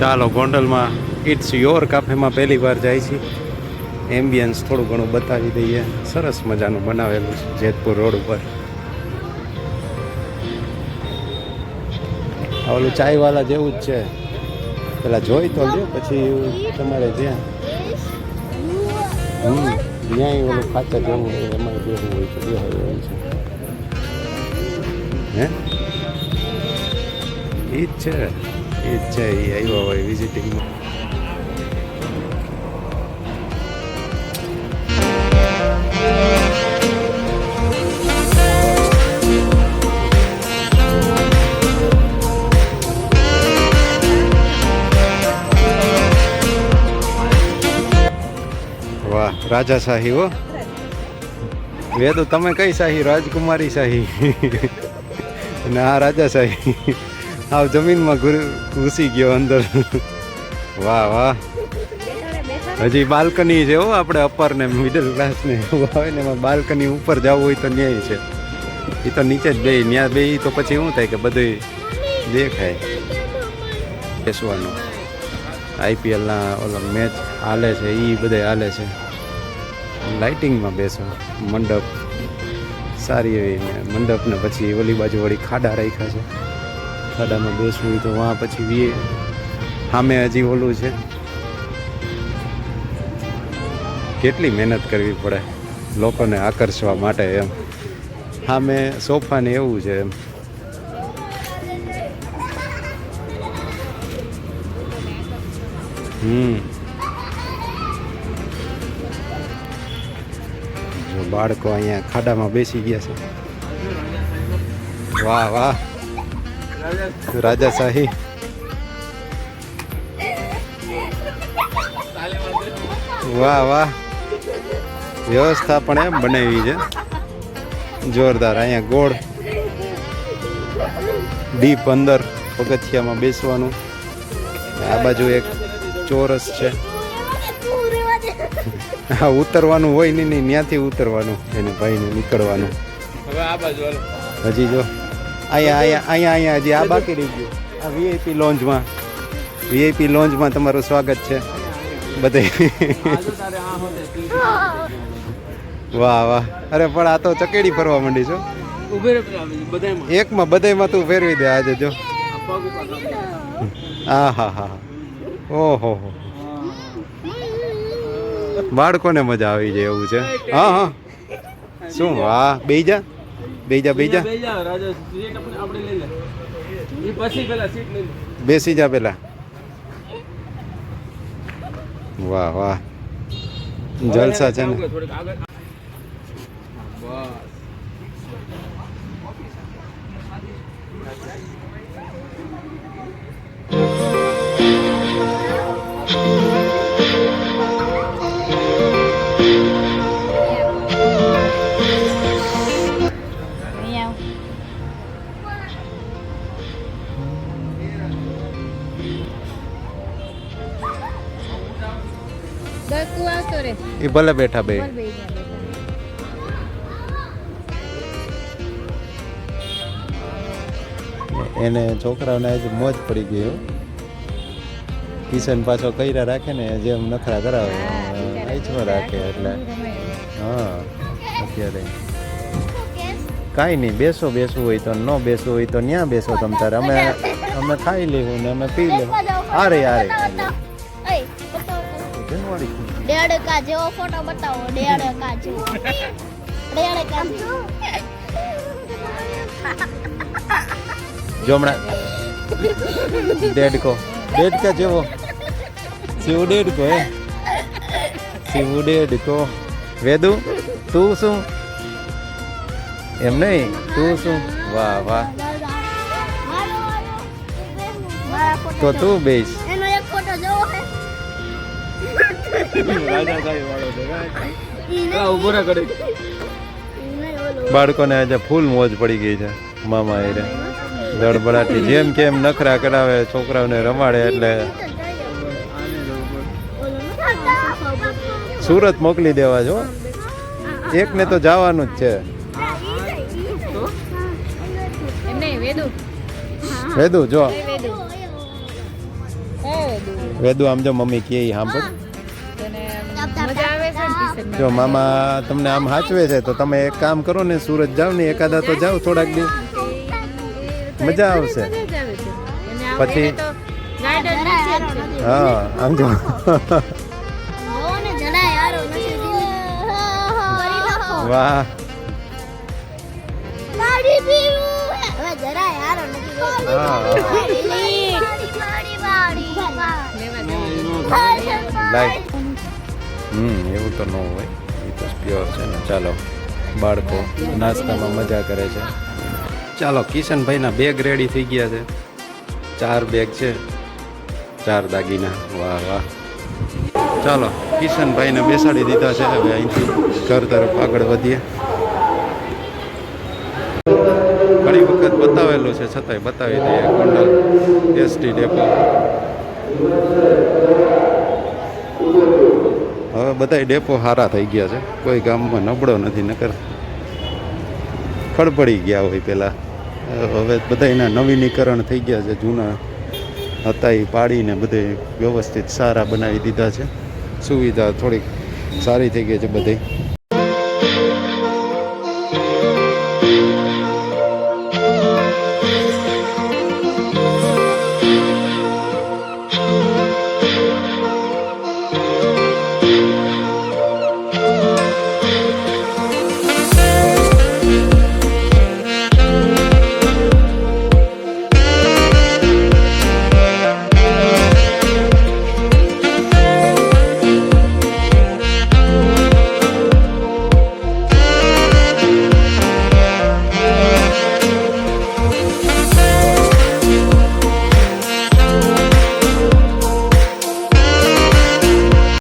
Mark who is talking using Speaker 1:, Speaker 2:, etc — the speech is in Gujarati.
Speaker 1: ચાલો ગોંડલમાં ઇટ્સ યોર કાફેમાં પહેલી વાર જાય છે એમ્બિયન્સ થોડું ઘણું બતાવી દઈએ. સરસ મજાનું બનાવેલું છે જેતપુર રોડ ઉપર. ઓલું ચાયવાલા જેવું જ છે. પેલા જોઈ તો લ્યો, પછી તમારે જ્યાં. હમ જ્યાં ઓલું ખાતર જવું હોય, એમાં બેવું હોય તો બેહાય એવું છે. હે? એ જ છે. એ જ છે વાહ, રાજા શાહી હો. વેદુ, તમે કઈ શાહી? રાજકુમારી શાહી. આ રાજા શાહી. આવ જમીનમાં ઘૂસી ગયો અંદર. વાહ વાહ. હજી બાલ્કની છે હો આપણે અપર ને મિડલ ક્લાસ ને. એવું આવે ને એમાં બાલ્કની ઉપર જવું હોય તો ન્યાય છે. એ તો નીચે જ બે ત્યાં બે તો પછી શું થાય કે બધું દેખાય. બેસવાનું. આઈપીએલના ઓલા મેચ હાલે છે એ બધે હાલે છે. લાઇટિંગમાં બેસો. મંડપ. સારી એવી મંડપને પછી ઓલી બાજુ વળી ખાડા રાખ્યા છે. ખાડામાં બેસવું હોય તો વાં પછી વીએ. સામે હજી ઓલું છે. કેટલી મહેનત કરવી પડે લોકોને આકર્ષવા માટે એમ. સામે સોફાને એવું છે એમ. હમ. બાળકો અહીંયા ખાડામાં બેસી ગયા છે. વાહ વાહ. રાજા શાહી. વાહ વાહ. વ્યવસ્થા પણ એમ બનાવી છે. જોરદાર અહીંયા ગોળ. ડીપ અંદર પગથિયામાં બેસવાનું. આ બાજુ એક ચોરસ છે. હા ઉતરવાનું હોય નહીં નહીં ત્યાંથી ઉતરવાનું એને ભાઈને નીકળવાનું.
Speaker 2: હવે આ બાજુ
Speaker 1: હજી જો. અહીંયા અહીંયા અહીંયા અહીંયા હજી આ બાકી રહી ગયું. આ વીઆઈપી લોન્જમાં વીઆઈપી લોન્જમાં તમારું સ્વાગત છે. બધે. વાહ વાહ. અરે પણ આ તો ચકેડી ફરવા માંડી છો. એકમાં બધાયમાં તું ફેરવી દે આજે જો. હા હા હા. ઓહો હો. બાળકોને મજા આવી જાય એવું છે. હા હા. શું વાહ. બેજા? બેજા બેજા
Speaker 2: બેસી જા, પેલા.
Speaker 1: વાહ વાહ. જલસા છે ને. એ ભલે બેઠા બે. એને છોકરાઓને આજે મોજ પડી ગયું કિશન પાછો કૈરા રાખે ને જેમ નખરા કરાવે. આઈચમાં રાખે એટલે. હા અત્યારે. કાંઈ નહીં બેસો બેસવું હોય તો ન બેસવું હોય તો ન્યા બેસો તમ તારે. અમે અમે ખાઈ લેવું ને અમે પી લેવું. અરે યાર જનવાડી
Speaker 3: ડેડકા જેવો ફોટો બતાવો ડેડકા જેવો. ડેડકા જેવો.
Speaker 1: જો હમણાં. ડેડકો. ડેડકા જેવો. શિવ ડેડકો હે. શિવ ડેડકો. વેદુ તું શું? એમ નહીં તું શું? વાહ વાહ. તો તું બેસ. બાળકોને આજે ફૂલ મોજ પડી ગઈ છે મામા એ ધડબડાટી જેમ કેમ નખરા કરાવે છોકરાઓને રમાડે એટલે સુરત મોકલી દેવા જો. એકને તો જવાનું જ છે.
Speaker 4: વેદુ.
Speaker 1: વેદુ જો.
Speaker 4: વેદુ.
Speaker 1: આમ જો મમ્મી કે સાંભળ. જો મામા તમને આમ સાચવે છે તો તમે એક કામ કરો ને સુરત જાવ ને એકાદા તો જાવ થોડાક દી. મજા આવશે. પછી-. હા આમ જો વાહ.
Speaker 3: પાણી
Speaker 1: હમ, એવું તો ન હોય. એ તો પ્યોર છે ને. ચાલો, બાળકો, નાસ્તામાં મજા કરે છે. ચાલો, કિશનભાઈના બેગ રેડી થઈ ગયા છે. ચાર બેગ છે. ચાર દાગીના. વાહ વાહ. ચાલો, કિશનભાઈને બેસાડી દીધા છે. હવે અહીંથી ઘર તરફ આગળ વધીએ. ઘણી વખત બતાવેલું છે, છતાંય બતાવી દઈએ. ગોંડલ એસટી ડેપો હવે બધા ડેપો સારા થઈ ગયા છે. કોઈ ગામમાં નબળો નથી, નકર ખડપડી ગયા હોય પહેલાં હવે બધા એના નવીનીકરણ થઈ ગયા છે. જૂના હતા એ પાડીને બધે વ્યવસ્થિત સારા બનાવી દીધા છે. સુવિધા થોડીક સારી થઈ ગઈ છે બધી.